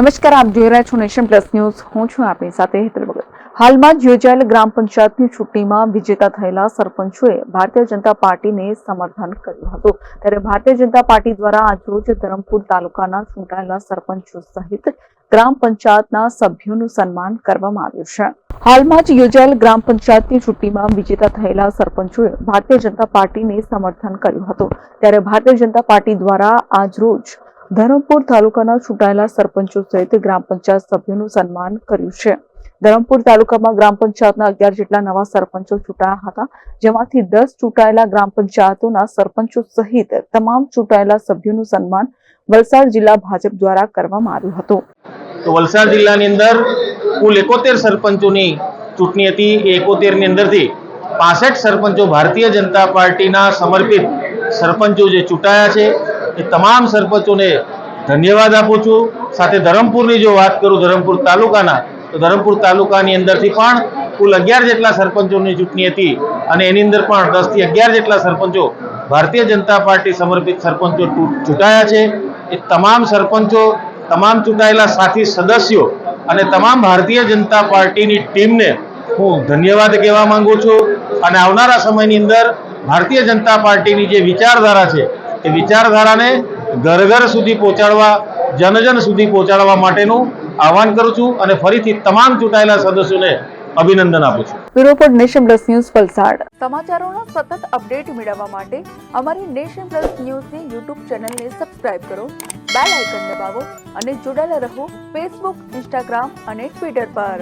નમસ્કાર, આપ જોઈ રહ્યા છો નેશન પ્લસ ન્યૂઝ. હું છું આપની સાથે હેતલ ભગત. હાલમાં જ યોજાયેલ ગ્રામ પંચાયતની ચૂંટણીમાં વિજેતા થયેલા સરપંચોએ ભારતીય જનતા પાર્ટીને સમર્થન કર્યું હતું. ત્યારે ભારતીય જનતા પાર્ટી દ્વારા આજરોજ ધરમપુર તાલુકાના ચૂંટાયેલા સરપંચો સહિત ગ્રામ પંચાયતના સભ્યોનું સન્માન કરવામાં આવ્યું છે. હાલમાં જ યોજાયેલ ગ્રામ પંચાયતની ચૂંટણીમાં વિજેતા થયેલા સરપંચોએ ભારતીય જનતા પાર્ટીને સમર્થન કર્યું હતું. ત્યારે ભારતીય જનતા પાર્ટી દ્વારા આજરોજ ધરમપુર તાલુકાના ચૂંટાયેલા સરપંચો સહિત ગ્રામ પંચાયત સભ્યોનું સન્માન કર્યું છે. ધરમપુર તાલુકામાં ગ્રામ પંચાયતના અગિયાર જેટલા નવા સરપંચો ચૂંટાયા હતા, જેમાંથી દસ ચૂંટાયેલા ગ્રામ પંચાયતોના સરપંચો સહિત તમામ ચૂંટાયેલા સભ્યોનું સન્માન વલસાડ જિલ્લા ભાજપ દ્વારા કરવામાં આવ્યું હતું. તો વલસાડ જિલ્લાની અંદર કુલ એકોતેર સરપંચોની ચૂંટણી હતી. એ એકોતેરની અંદરથી પાસઠ સરપંચો ભારતીય જનતા પાર્ટીના સમર્પિત સરપંચો જે ચૂંટાયા છે એ તમામ સરપંચોને ધન્યવાદ આપું છું. સાથે ધરમપુરની જો વાત કરું, ધરમપુર તાલુકાના, તો ધરમપુર તાલુકાની અંદરથી પણ કુલ અગિયાર જેટલા સરપંચોની ચૂંટણી હતી અને એની અંદર પણ દસથી અગિયાર જેટલા સરપંચો ભારતીય જનતા પાર્ટી સમર્પિત સરપંચો ચૂંટાયા છે. એ તમામ સરપંચો, તમામ ચૂંટાયેલા સાથી સદસ્યો અને તમામ ભારતીય જનતા પાર્ટીની ટીમને હું ધન્યવાદ કહેવા માંગુ છું. અને આવનારા સમયની અંદર ભારતીય જનતા પાર્ટીની જે વિચારધારા છે એ વિચારધારાને ઘર ઘર સુધી પહોંચાડવા જન જન સુધી પહોંચાડવા માટેનું આહવાન કરું છું અને ફરીથી તમામ ચૂંટાયેલા સદસ્યોને અભિનંદન આપું છું. Bureau for Nation Plus news Valsad. સમાચારોના સતત અપડેટ મેળવવા માટે અમારી નેશન પ્લસ ન્યૂઝની યુટ્યુબ ચેનલને સબસ્ક્રાઇબ કરો બેલ આઇકન દબાવો અને જોડાયેલા રહો ફેસબુક ઇન્સ્ટાગ્રામ અને ટ્વિટર પર.